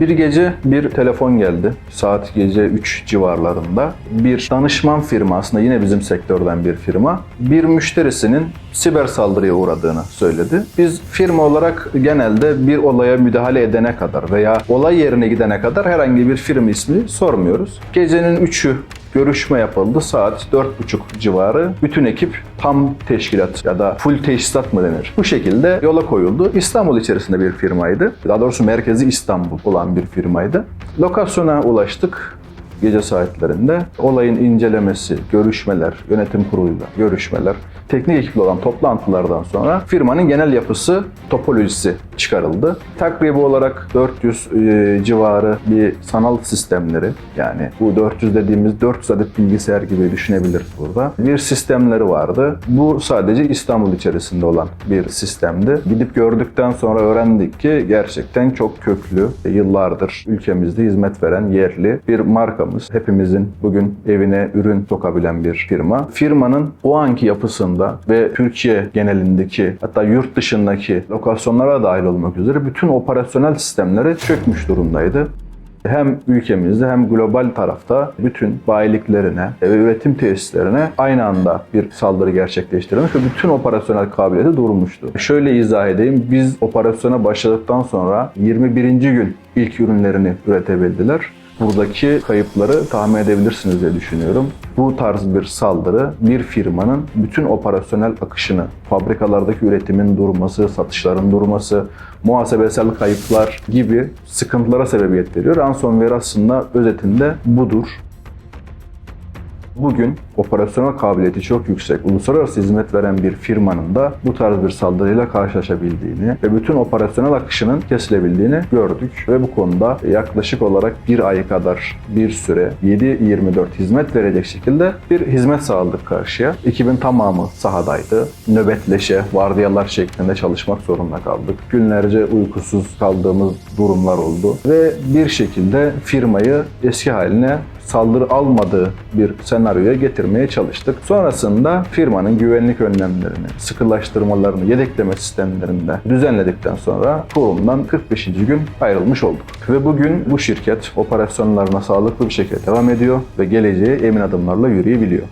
Bir gece bir telefon geldi. Saat gece 3 civarlarında. Bir danışman firma aslında yine bizim sektörden bir firma. Bir müşterisinin siber saldırıya uğradığını söyledi. Biz firma olarak genelde bir olaya müdahale edene kadar veya olay yerine gidene kadar herhangi bir firma ismi sormuyoruz. Gecenin 3'ü görüşme yapıldı. Saat 4.30 civarı. Bütün ekip tam teşkilat ya da full teşhisat mı denir? Bu şekilde yola koyuldu. İstanbul içerisinde bir firmaydı. Daha doğrusu merkezi İstanbul olan bir firmaydı. Lokasyona ulaştık gece saatlerinde. Olayın incelemesi, görüşmeler, yönetim kuruluyla görüşmeler, teknik ekiple olan toplantılardan sonra firmanın genel yapısı, topolojisi çıkarıldı. Takribi olarak 400 e, civarı bir sanal sistemleri yani bu 400 dediğimiz 400 adet bilgisayar gibi düşünebiliriz burada. Bir sistemleri vardı. Bu sadece İstanbul içerisinde olan bir sistemdi. Gidip gördükten sonra öğrendik ki gerçekten çok köklü, yıllardır ülkemizde hizmet veren yerli bir markamız. Hepimizin bugün evine ürün sokabilen bir firma. Firmanın o anki yapısında ve Türkiye genelindeki hatta yurt dışındaki lokasyonlara dahil olmak üzere bütün operasyonel sistemleri çökmüş durumdaydı hem ülkemizde hem global tarafta bütün bayiliklerine ve üretim tesislerine aynı anda bir saldırı gerçekleştirilmiş ve bütün operasyonel kabiliyeti durmuştu. Şöyle izah edeyim. Biz operasyona başladıktan sonra 21. gün ilk ürünlerini üretebildiler. Buradaki kayıpları tahmin edebilirsiniz diye düşünüyorum. Bu tarz bir saldırı bir firmanın bütün operasyonel akışını, fabrikalardaki üretimin durması, satışların durması, muhasebesel kayıplar gibi sıkıntılara sebebiyet veriyor. Ransomware aslında özetinde budur. Bugün operasyonel kabiliyeti çok yüksek, uluslararası hizmet veren bir firmanın da bu tarz bir saldırıyla karşılaşabildiğini ve bütün operasyonel akışının kesilebildiğini gördük. Ve bu konuda yaklaşık olarak bir ay kadar bir süre 7-24 hizmet verecek şekilde bir hizmet sağladık karşıya. Ekibin tamamı sahadaydı. Nöbetleşe, vardiyalar şeklinde çalışmak zorunda kaldık. Günlerce uykusuz kaldığımız durumlar oldu. Ve bir şekilde firmayı eski haline saldırı almadığı bir senaryoya getirmeye çalıştık. Sonrasında firmanın güvenlik önlemlerini, sıkılaştırmalarını, yedekleme sistemlerini de düzenledikten sonra kurumdan 45. gün ayrılmış olduk. Ve bugün bu şirket operasyonlarına sağlıklı bir şekilde devam ediyor ve geleceğe emin adımlarla yürüyebiliyor.